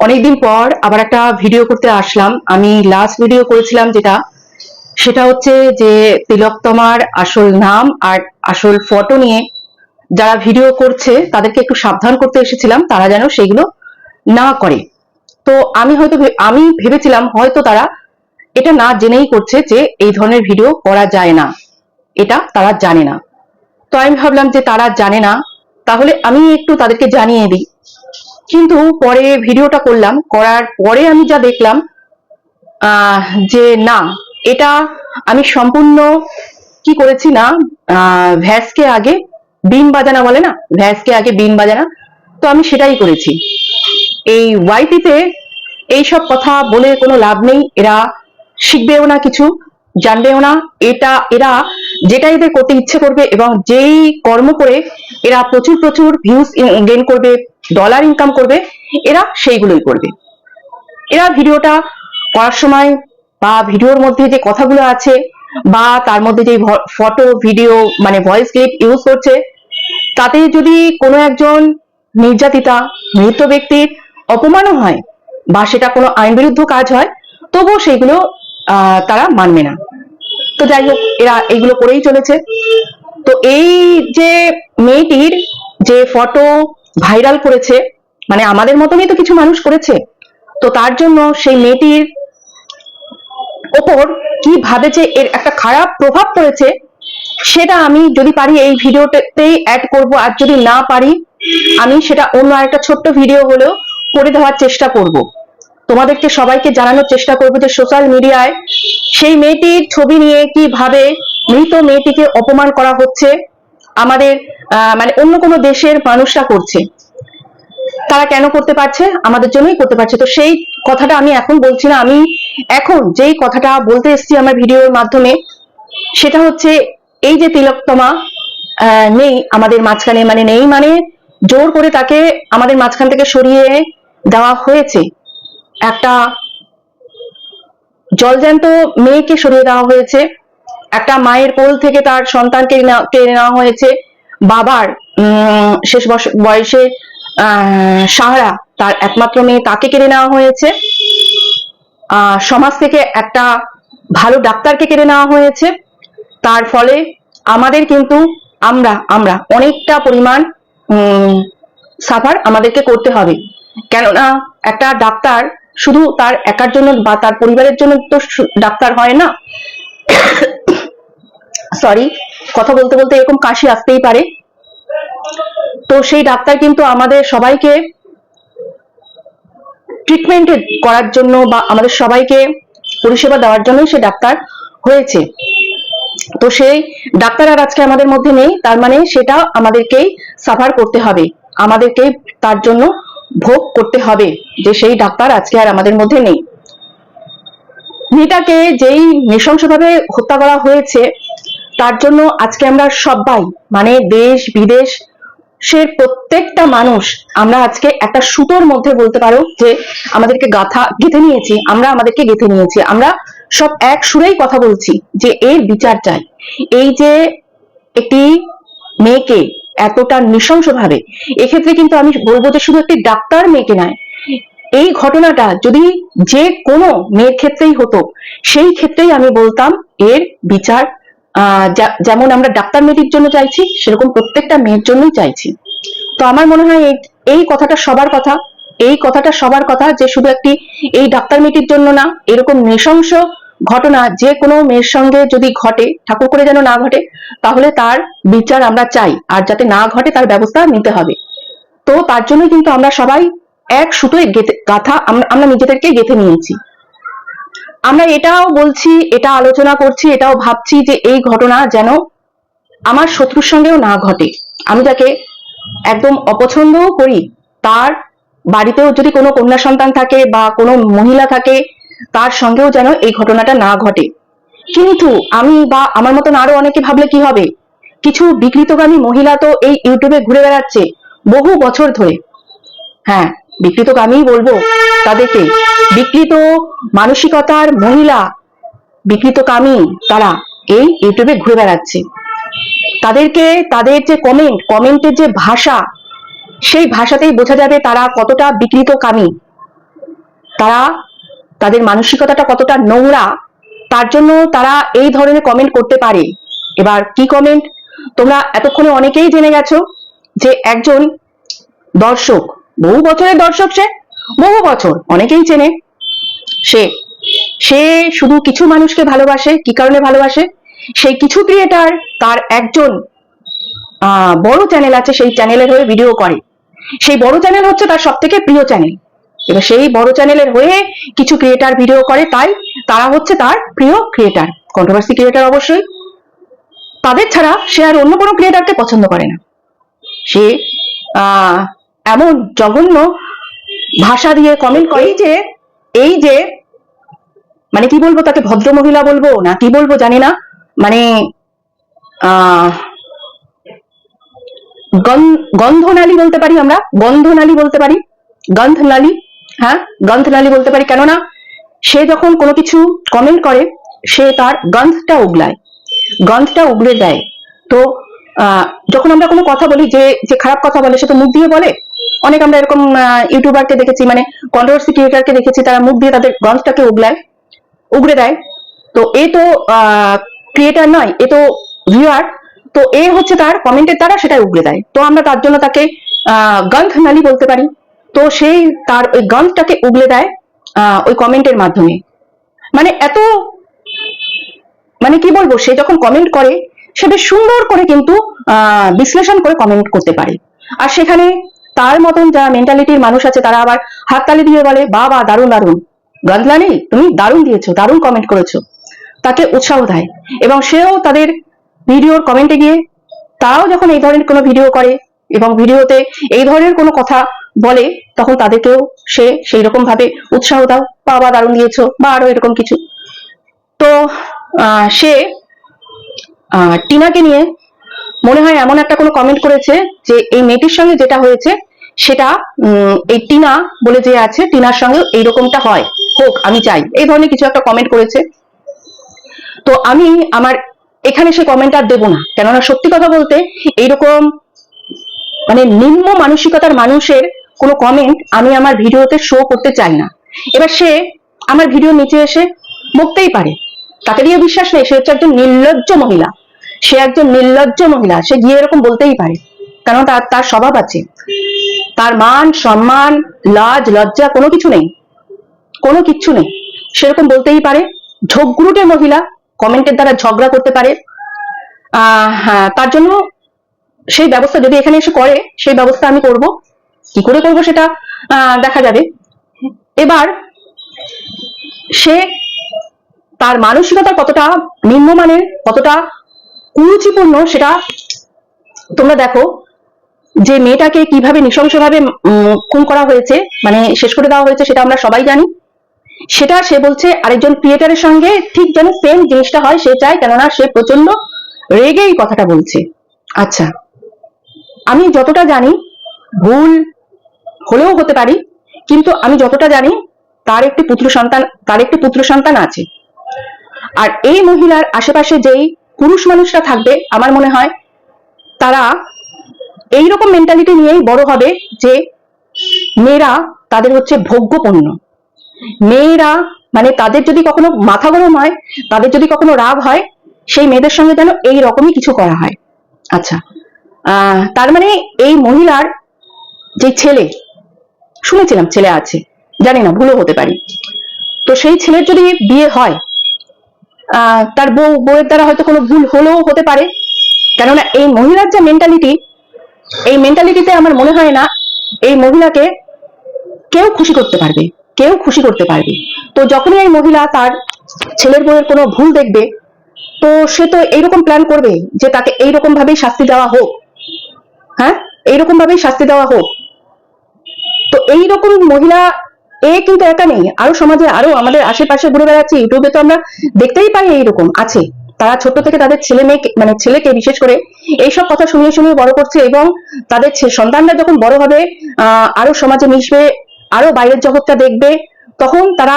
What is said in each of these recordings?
অনেকদিন পর আবার একটা ভিডিও করতে আসলাম। আমি লাস্ট ভিডিও করেছিলাম যেটা, সেটা হচ্ছে যে তিলকতমার আসল নাম আর আসল ফটো নিয়ে যারা ভিডিও করছে, তাদেরকে একটু সাবধান করতে এসেছিলাম, তারা যেন সেগুলো না করে। তো আমি হয়তো আমি ভেবেছিলাম হয়তো তারা এটা না জেনেই করছে যে এই ধরনের ভিডিও করা যায় না। এটা তারা জানে না। তো আমি ভাবলাম যে তারা জানে না, তাহলে আমি একটু তাদেরকে জানিয়ে দিই। কিন্তু পরে ভিডিওটা করলাম, করার পরে আমি যা দেখলাম যে না, এটা আমি সম্পূর্ণ কি করেছি না ভ্যাসকে আগে বিন বাজানা বলে না, ভ্যাসকে আগে বিন বাজানা, তো আমি সেটাই করেছি। এই ওয়াইটিতে এইসব কথা বলে কোনো লাভ নেই, এরা শিখবেও না কিছু, জানবেও না, এটা, এরা যেটা এদের করতে ইচ্ছে করবে এবং যেই কর্ম করে এরা প্রচুর প্রচুর ভিউজ গেইন করবে ডলার ইনকাম করবে এরা সেইগুলোই করবে। এরা ভিডিওটা করার সময় বা ভিডিওর মধ্যে যে কথাগুলো আছে বা তার মধ্যে যে ফটো ভিডিও মানে ভয়েস ক্লিপ ইউজ করছে তাতে যদি কোনো একজন নির্যাতিতা মৃত ব্যক্তির অপমানও হয় বা সেটা কোনো আইন বিরুদ্ধ কাজ হয় তবুও সেগুলো আহ, তারা মানবে না। তো যাই হোক এরা এইগুলো করেই চলেছে। তো এই যে মেয়েটির যে ফটো ভাইরাল করেছে মানে আমাদের মতনই তো কিছু মানুষ করেছে, তো তার জন্য সেই মেয়েটির ওপর কীভাবে যে এর একটা খারাপ প্রভাব পড়েছে, সেটা আমি যদি পারি এই ভিডিওটাতেই অ্যাড করব, আর যদি না পারি, আমি সেটা অন্য আরেকটা ছোট্ট ভিডিও হলেও করে দেওয়ার চেষ্টা করব। তোমাদেরকে সবাইকে জানানোর চেষ্টা করব যে সোশ্যাল মিডিয়ায় সেই মেয়েটির ছবি নিয়ে কীভাবে মৃত মেয়েটিকে অপমান করা হচ্ছে আমাদের মানে অন্য কোনো দেশের মানুষরা করছে। তারা কেন করতে পারছে? আমাদের জন্যই করতে পারছে। তো সেই কথাটা আমি এখন বলছি না। আমি এখন যেই কথাটা বলতে এসেছি আমার ভিডিওর মাধ্যমে, সেটা হচ্ছে এই যে তিলকতমা নেই আমাদের মাঝখানে মানে নেই মানে জোর করে তাকে আমাদের মাঝখান থেকে সরিয়ে দেওয়া হয়েছে। একটা জলজ্যান্ত মেয়েকে সরিয়ে দেওয়া হয়েছে। একটা মায়ের কোল থেকে তার সন্তানকে কেড়ে নেওয়া হয়েছে। বাবার শেষ বয়সে সাহারা তার একমাত্র মেয়ে তাকে কেড়ে নেওয়া হয়েছে। সমাজ থেকে একটা ভালো ডাক্তারকে কেড়ে নেওয়া হয়েছে। তার ফলে আমাদের কিন্তু আমরা আমরা অনেকটা পরিমাণ সাফার আমাদেরকে করতে হবে। কেননা একটা ডাক্তার শুধু তার একার জন্য বা তার পরিবারের জন্য তো ডাক্তার হয় না। সরি কথা বলতে বলতে এরকম কাশি আসতেই পারে। তো সেই ডাক্তার কিন্তু আমাদের সবাইকে ট্রিটমেন্ট করার জন্য বা আমাদের সবাইকে পরিষেবা দেওয়ার জন্যই সে ডাক্তার হয়েছে। তো সেই ডাক্তার আর আজকে আমাদের মধ্যে নেই, তার মানে সেটা আমাদেরকেই সাফার করতে হবে। আমাদেরকে তার জন্য ভোগ করতে হবে যে সেই ডাক্তার আজকে আর আমাদের মধ্যে নেই। মেয়েটাকে যেই নৃশংসভাবে হত্যা করা হয়েছে তার জন্য আজকে আমরা সবাই মানে দেশ, বিদেশ সে প্রত্যেকটা মানুষ, আমরা আজকে একটা সুতোর মধ্যে বলতে পারো যে আমাদেরকে গাথা, গেঁথে নিয়েছি, আমরা আমাদেরকে গেঁথে নিয়েছি। আমরা সব এক সুরেই কথা বলছি যে এর বিচার চাই। এই যে একটি মেয়েকে এতটা নৃশংসভাবে, এক্ষেত্রে কিন্তু আমি বলব যে শুধু একটি ডাক্তার মেয়েকে নয়, এই ঘটনাটা যদি যে কোনো মেয়ের ক্ষেত্রেই হতো, সেই ক্ষেত্রেই আমি বলতাম এর বিচার যেমন আমরা ডাক্তার মেয়েটির জন্য চাইছি, সেরকম প্রত্যেকটা মেয়ের জন্যই চাইছি। তো আমার মনে হয় এই- কথাটা সবার কথা, এই কথাটা সবার কথা যে শুধু একটি এই ডাক্তার মেয়েটির জন্য না, এরকম নৃশংস ঘটনা যে কোনো মেয়ের সঙ্গে যদি ঘটে, ঠাকুর করে যেন না ঘটে, তাহলে তার বিচার আমরা চাই, আর যাতে না ঘটে তার ব্যবস্থা নিতে হবে। তো তার জন্য কিন্তু আমরা সবাই এক সুতোয় গেঁথে গাথা আমরা নিজেদেরকে গেঁথে নিয়েছি। আমরা এটাও বলছি, এটা আলোচনা করছি, এটাও ভাবছি যে এই ঘটনা যেন আমার শত্রুর সঙ্গেও না ঘটে। আমি যাকে একদম অপছন্দও করি, তার বাড়িতেও যদি কোনো কন্যা সন্তান থাকে বা কোনো মহিলা থাকে, তার সঙ্গেও যেন এই ঘটনাটা না ঘটে। কিন্তু আমি বা আমার মতন আরও অনেকে ভাবলে কি হবে? কিছু বিকৃতগামী মহিলা তো এই ইউটিউবে ঘুরে বেড়াচ্ছে বহু বছর ধরে। হ্যাঁ বিকৃতগামী বলব, তাদেরকে। বিকৃত মানসিকতার মহিলা বিকৃতকামী তারা এই ইউটিউবে ঘুরে বেড়াচ্ছে। তাদেরকে, তাদের যে কমেন্ট কমেন্টের যে ভাষা, সেই ভাষাতেই বোঝা যাবে তারা কতটা বিকৃতকামী তারা, তাদের মানসিকতাটা কতটা নোংরা, তার জন্য তারা এই ধরনের কমেন্ট করতে পারে। এবার কি কমেন্ট তোমরা এতক্ষণে অনেকেই জেনে গেছো যে একজন দর্শক বহু বছরের দর্শক সে, বহু বছর, অনেকেই চেনে। সে সে শুধু কিছু মানুষকে ভালোবাসে, কি কারণে ভালোবাসে? সেই কিছু ক্রিয়েটার তার একজন বড় চ্যানেল আছে, সেই চ্যানেলের হয়ে ভিডিও করে। সেই বড় চ্যানেল হচ্ছে তার সব থেকে প্রিয় চ্যানেল এবার সেই বড় চ্যানেলের হয়ে কিছু ক্রিয়েটার ভিডিও করে, তাই তারা হচ্ছে তার প্রিয় ক্রিয়েটার কন্ট্রোভার্সি ক্রিয়েটার অবশ্যই। তাদের ছাড়া সে আর অন্য কোনো ক্রিয়েটারকে পছন্দ করে না। সে এমন জঘন্য ভাষা দিয়ে কমেন্ট করে যে, এই যে মানে কি বলব তাকে ভদ্র মহিলা বলব না কি বলব জানি না মানে গন্ধনালী বলতে পারি আমরা, গন্ধনালী বলতে পারি, গন্ধনালী হ্যাঁ গন্ধনালী বলতে পারি, কেননা সে যখন কোনো কিছু কমেন্ট করে, সে তার গন্ধটা উগলায়, গন্ধটা উগলে দেয়। তো যখন আমরা কোনো কথা বলি যে যে খারাপ কথা বলে, সে তো মুখ দিয়ে বলে অনেক আমরা এরকম ইউটিউবারকে দেখেছি মানে কন্ট্রোভার্সি ক্রিয়েটারকে দেখেছি, তারা মুখ দিয়ে তাদের গন্ধটাকে উগলায়, উগড়ে দেয়। তো এ তো ক্রিয়েটার নয়, এ তো ভিউয়ার তো এ হচ্ছে তার কমেন্টের দ্বারা সেটা উগড়ে দেয়। তো আমরা তার জন্য তাকে গন্ধ নালী বলতে পারি। তো সেই তার ওই গন্ধটাকে উগলে দেয় ওই কমেন্টের মাধ্যমে। মানে এত মানে কি বলব, সে যখন কমেন্ট করে, সে বেশ সুন্দর করে কিন্তু বিশ্লেষণ করে কমেন্ট করতে পারে। আর সেখানে তার মতন যারা মেন্টালিটির মানুষ আছে, তারা আবার হাততালি দিয়ে বলে বা বা দারুণ দারুণ। গন্ধলানি তুমি দারুণ দিয়েছ, দারুণ কমেন্ট করেছ। তাকে উৎসাহ দেয় এবং সেও তাদের ভিডিওর কমেন্টে গিয়ে তারাও যখন এই ধরনের কোনো ভিডিও করে এবং ভিডিওতে এই ধরনের কোনো কথা বলে, তখন তাদেরকেও সে সেই রকম ভাবে উৎসাহ দাও, বাবা, দারুণ দিয়েছ, বা আরও এরকম কিছু। তো সে টিনাকে নিয়ে মনে হয় এমন একটা কোনো কমেন্ট করেছে যে, এই মেয়েটির সঙ্গে যেটা হয়েছে সেটা এই টিনা বলে যে আছে, টিনার সঙ্গে এইরকমটা হয়। হোক, আমি চাই। এই ধরনের কিছু একটা কমেন্ট করেছে। তো আমি আমার, এখানে সে কমেন্ট আর দেবো না। কেননা সত্যি কথা বলতে, এইরকম মানে নিম্ন মানসিকতার মানুষের কোনো কমেন্ট আমি আমার ভিডিওতে শো করতে চাই না। এবার সে আমার ভিডিও নিচে এসে বকতেই পারে। তাকে দিয়ে বিশ্বাস নেই, সে হচ্ছে একজন নির্লজ্জ মহিলা। সে একজন নির্লজ্জ মহিলা, সে গিয়ে এরকম বলতেই পারে। কারণ তার তার স্বভাব আছে। তার মান সম্মান লাজ লজ্জা কোনো কিছু নেই। কোনো কিচ্ছু নেই। সেরকম বলতেই পারে। ঝগড়ুটে মহিলা কমেন্টের দ্বারা ঝগড়া করতে পারে। হ্যাঁ, তার জন্য সেই ব্যবস্থা যদি এখানে এসে করে সেই ব্যবস্থা আমি করব। কি করে করব সেটা দেখা যাবে। এবার সে তার মানসিকতা কতটা নিম্নমানের কতটা কুরুচিপূর্ণ সেটা তোমরা দেখো। যে মেয়েটাকে কীভাবে নৃশংসভাবে খুন করা হয়েছে মানে শেষ করে দেওয়া হয়েছে সেটা আমরা সবাই জানি। সেটা সে বলছে আরেকজন ক্রিয়েটারের সঙ্গে ঠিক যেন সেম জিনিসটা হয়, সে চায়, কেননা সে প্রচণ্ড রেগে এই কথাটা বলছে। আচ্ছা আমি যতটা জানি, ভুল হলেও হতে পারি, কিন্তু আমি যতটা জানি, তার একটি পুত্র সন্তান, তার একটি পুত্র সন্তান আছে। আর এই মহিলার আশেপাশে যেই পুরুষ মানুষরা থাকবে, আমার মনে হয়, তারা এইরকম মেন্টালিটি নিয়েই বড় হবে যে মেয়েরা তাদের হচ্ছে ভোগ্য পণ্য মেয়েরা মানে তাদের যদি কখনো মাথা গরম হয়, তাদের যদি কখনো রাগ হয়, সেই মেয়েদের সঙ্গে যেন এই রকমই কিছু করা হয়। আচ্ছা তার মানে এই মহিলার যে ছেলে, শুনেছিলাম ছেলে আছে, জানি না, ভুলও হতে পারি। তো সেই ছেলের যদি বিয়ে হয় তার বউ, বউয়ের দ্বারা হয়তো কোনো ভুল হলেও হতে পারে। কেননা এই মহিলার যে মেন্টালিটি এই মেন্টালিটিতে আমার মনে হয় না এই মহিলাকে কেউ খুশি করতে পারবে, কেউ খুশি করতে পারবে। তো যখনই এই মহিলা তার ছেলের বউয়ের কোনো ভুল দেখবে, তো সে তো এইরকম প্ল্যান করবে যে তাকে এইরকম ভাবেই শাস্তি দেওয়া হোক। হ্যাঁ? এইরকম ভাবেই শাস্তি দেওয়া হোক। তো এইরকম মহিলা, এ কিন্তু একা নেই। আরও সমাজে, আরও আমাদের আশেপাশে ঘুরে বেড়াচ্ছে, ইউটিউবে তো আমরা দেখতেই পাই এইরকম, আছে। তারা ছোট থেকে তাদের ছেলে মেয়েকে মানে ছেলেকে বিশেষ করে এইসব কথা শুনিয়ে শুনিয়ে বড় করছে এবং তাদের সন্তানরা যখন বড় হবে, আহ, আরও সমাজে মিশবে, আরও বাইরের জগৎটা দেখবে, তখন তারা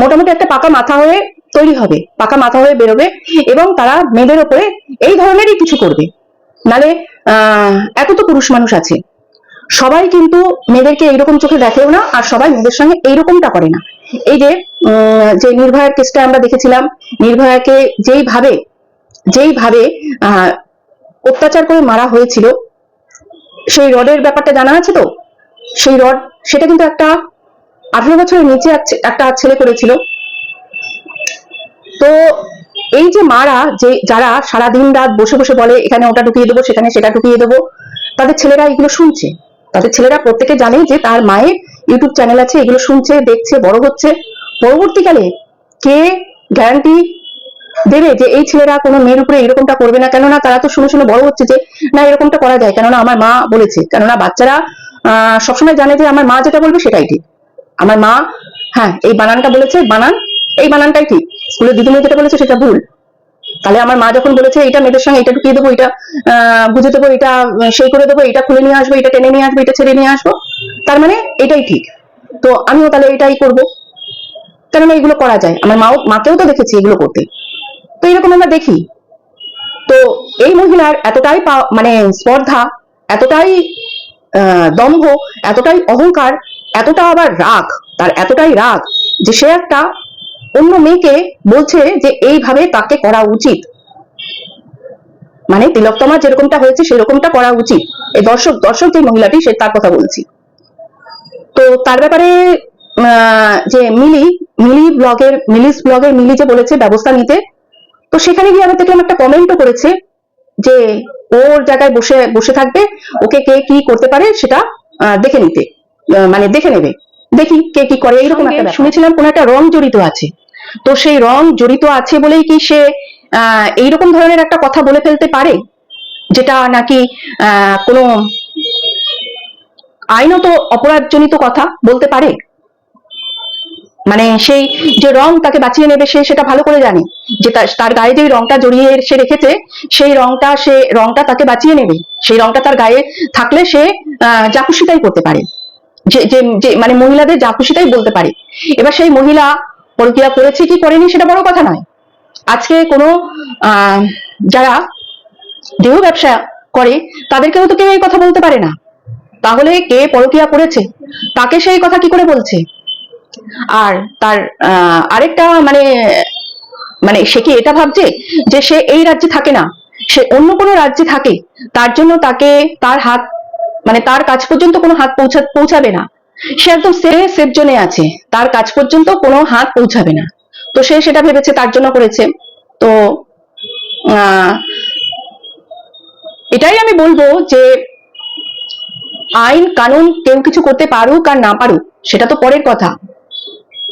মোটামুটি একটা পাকা মাথা হয়ে তৈরি হবে, পাকা মাথা হয়ে বেরোবে এবং তারা মেয়েদের উপরে এই ধরনেরই কিছু করবে। নালে এত তো পুরুষ মানুষ আছে, সবাই কিন্তু মেয়েদেরকে এইরকম চোখে দেখেও না, আর সবাই মেয়েদের সঙ্গে এইরকমটা করে না। এই যে যে নির্ভয়ার কেসটা আমরা দেখেছিলাম, নির্ভয়াকে যেইভাবে যেইভাবে অত্যাচার করে মারা হয়েছিল, সেই রডের ব্যাপারটা জানা আছে তো? সেই রড, সেটা কিন্তু একটা আঠারো বছরের নিচে একটা ছেলে করেছিল। তো এই যে মারা, যে যারা সারা দিন রাত বসে বসে বলে, এখানে ওটা ঢুকিয়ে দেবো, সেখানে সেটা ঢুকিয়ে দেবো, তাদের ছেলেরা এগুলো শুনছে। তাদের ছেলেরা প্রত্যেকে জানে যে তার মায়ের ইউটিউব চ্যানেল আছে, এগুলো শুনছে, দেখছে, বড় হচ্ছে। পরবর্তীকালে কে গ্যারান্টি দেবে যে এই ছেলেরা কোনো মেয়ের উপরে এরকমটা করবে না? কেননা তারা তো শুনে শুনে বড় হচ্ছে যে, না, এরকমটা করা যায়। কেননা আমার মা বলেছে, কেননা বাচ্চারা সবসময় জানে যে আমার মা যেটা বলবে সেটাই ঠিক। আমার মা হ্যাঁ এই বানানটা বলেছে, বানান, এই বানানটাই ঠিক। স্কুলের দিদিমণি যেটা বলেছে সেটা ভুল। তাহলে আমার মা যখন বলেছে এটা মেয়েদের সঙ্গে এটা ঢুকিয়ে দেবো এটা বুঝে দেবো এটা সেই করে দেবো এটা খুলে নিয়ে আসব এটা টেনে নিয়ে আসব এটা ছেড়ে নিয়ে আসব, তার মানে এটাই ঠিক। তো আমিও তাহলে এটাই করব। কেননা এগুলো করা যায়? আমার মাও, মাকেও তো দেখেছি এগুলো করতে। তো এরকম আমরা দেখি। তো এই মহিলার এতটাই মানে স্পর্ধা, এতটাই দম্ভ, এতটাই অহংকার, এতটা আবার রাগ, তার এতটাই রাগ যে সে একটা অন্য মেয়েকে বলছে যে এইভাবে তাকে করা উচিত। মানে তিলকতমা যেরকমটা হয়েছে সেরকমটা করা উচিত। এই দর্শক দর্শক যে মহিলাটি সে তার কথা বলছি। তো তার ব্যাপারে যে মিলি মিলি ব্লগের মিলিস ব্লগের মিলি যে বলেছে ব্যবস্থা নিতে তো সেখানে গিয়ে আবার দেখলাম একটা কমেন্টও করেছে যে ওর জায়গায় বসে বসে থাকবে ওকে কে কি করতে পারে সেটা আহ, দেখে নিতে। মানে দেখে নেবে। দেখি কে কি করে এইরকম একটা শুনেছিলাম কোন একটা রং জড়িত আছে। তো সেই রং জড়িত আছে বলেই কি সে এইরকম ধরনের একটা কথা বলে ফেলতে পারে? যেটা নাকি কোনো আইনত অপরাধজনিত কথা বলতে পারে? মানে সেই যে রং তাকে বাঁচিয়ে নেবে সে, সেটা ভালো করে জানে। যে তার গায়ে যে রংটা জড়িয়ে সে রেখেছে, সেই রংটা সে, রংটা তাকে বাঁচিয়ে নেবে। সেই রংটা তার গায়ে থাকলে সে যা খুশি করতে পারে। যে যে মানে মহিলাদের যা বলতে পারে। এবার সেই মহিলা পরকিয়া করেছে কি করেনি সেটা বড় কথা নয়। আজকে কোনো যারা দেহ ব্যবসা করে, তাদেরকেও তো কেউ এই কথা বলতে পারে না। তাহলে কে পরকিয়া করেছে? তাকে সেই কথা কি করে বলছে? আর তার আরেকটা মানে মানে সে কি এটা ভাবছে যে সে এই রাজ্যে থাকে না? সে অন্য কোনো রাজ্যে থাকে, তার জন্য তাকে তার হাত মানে তার কাজ পর্যন্ত কোনো হাত পৌঁছা, পৌঁছাবে না। সে একদম সেফ জোনে আছে। তার কাজ পর্যন্ত কোনো হাত পৌঁছাবে না। তো সে সেটা ভেবেছে, তার জন্য করেছে। তো এটাই আমি বলব যে আইন, কানুন কেউ কিছু করতে পারুক আর না পারুক, সেটা তো পরের কথা।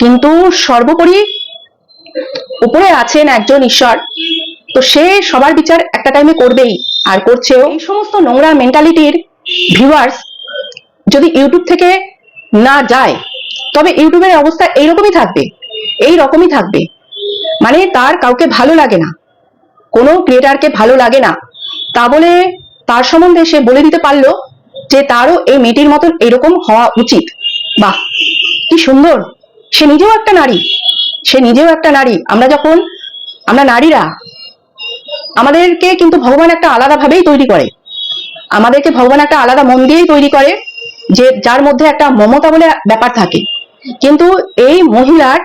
কিন্তু সর্বোপরি উপরে আছেন একজন ঈশ্বর। তো সে সবার বিচার একটা টাইমে করবেই, আর করছেও। এই সমস্ত নোংরা মেন্টালিটির ভিউয়ার্স যদি ইউটিউব থেকে না যায়। তবে ইউটিউবের অবস্থা এইরকমই থাকবে এই রকমই থাকবে। মানে তার কাউকে ভালো লাগে না, কোনো ক্রিয়েটারকে ভালো লাগে না। তা বলে তার সম্বন্ধে সে বলে দিতে পারল যে তারও এই মেয়েটির মতন এরকম হওয়া উচিত। বাহ, কি সুন্দর। সে নিজেও একটা নারী, সে নিজেও একটা নারী। আমরা যখন, আমরা নারীরা, আমাদেরকে কিন্তু ভগবান একটা আলাদা ভাবেই তৈরি করে। আমাদেরকে ভগবান একটা আলাদা মন দিয়েই তৈরি করে। যে যার মধ্যে একটা মমতা বলে ব্যাপার থাকে। কিন্তু এই মহিলার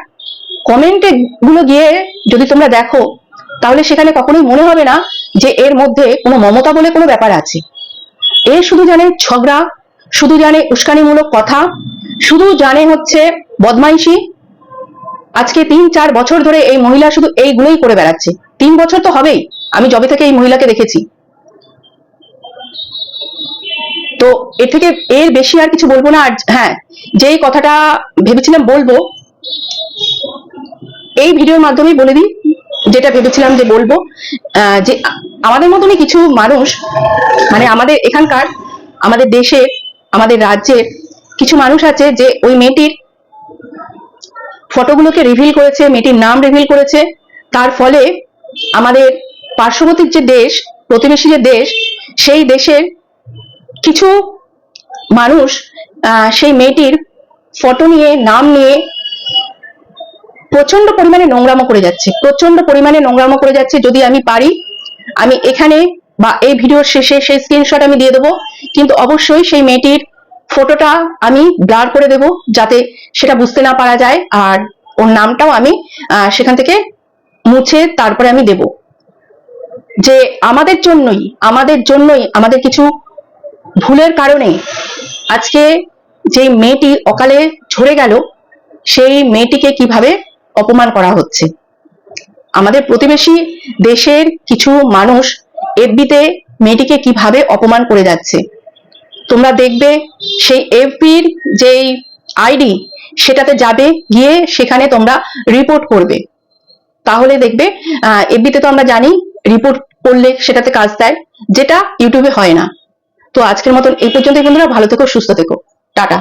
কমেন্টে গুলো গিয়ে যদি তোমরা দেখো, তাহলে সেখানে কখনোই মনে হবে না যে এর মধ্যে কোনো মমতা বলে কোনো ব্যাপার আছে। এ শুধু জানে ঝগড়া, শুধু জানে উস্কানিমূলক কথা, শুধু জানে হচ্ছে বদমাইশি। আজকে তিন চার বছর ধরে এই মহিলা শুধু এইগুলোই করে বেড়াচ্ছে। তিন বছর তো হবেই। আমি জবে থেকে এই মহিলাকে দেখেছি। তো এর থেকে এর বেশি আর কিছু বলব না। আর হ্যাঁ যেই কথাটা ভেবেছিলাম বলব, এই ভিডিওর মাধ্যমে বলে দিই, যেটা ভেবেছিলাম যে বলব যে আমাদের মতনই কিছু মানুষ মানে আমাদের এখানকার, আমাদের দেশের আমাদের রাজ্যের কিছু মানুষ আছে যে ওই মেয়েটির ফটোগুলোকে রিভিল করেছে, মেয়েটির নাম রিভিল করেছে। তার ফলে আমাদের পার্শ্ববর্তী যে দেশ, প্রতিবেশী যে দেশ, সেই দেশের কিছু মানুষ সেই মেয়েটির ফটো নিয়ে, নাম নিয়ে প্রচণ্ড পরিমাণে নোংরামো করে যাচ্ছে। প্রচণ্ড পরিমাণে নোংরামো করে যাচ্ছে যদি আমি পারি, আমি এখানে বা এই ভিডিওর শেষে সেই স্ক্রিনশট আমি দিয়ে দেবো। কিন্তু অবশ্যই সেই মেয়েটির ফটোটা আমি ব্লার করে দেব যাতে সেটা বুঝতে না পারা যায় আর ওর নামটাও আমি সেখান থেকে মুছে তারপরে আমি দেব। যে আমাদের জন্যই আমাদের জন্যই আমাদের কিছু ভুলের কারণে আজকে যে মেয়েটি অকালে ঝরে গেল, সেই মেয়েটিকে কীভাবে অপমান করা হচ্ছে? আমাদের প্রতিবেশী দেশের কিছু মানুষ এফবিতে মেয়েটিকে কীভাবে অপমান করে যাচ্ছে? তোমরা দেখবে সেই এফবির যেই আইডি, সেটাতে যাবে, গিয়ে সেখানে তোমরা রিপোর্ট করবে। তাহলে দেখবে এফবিতে তো আমরা জানি, রিপোর্ট করলে সেটাতে কাজ দেয়, যেটা ইউটিউবে হয় না। তো আজকের মতন এই পর্যন্তই বন্ধুরা ভালো থেকো সুস্থ থেকো। টাটা।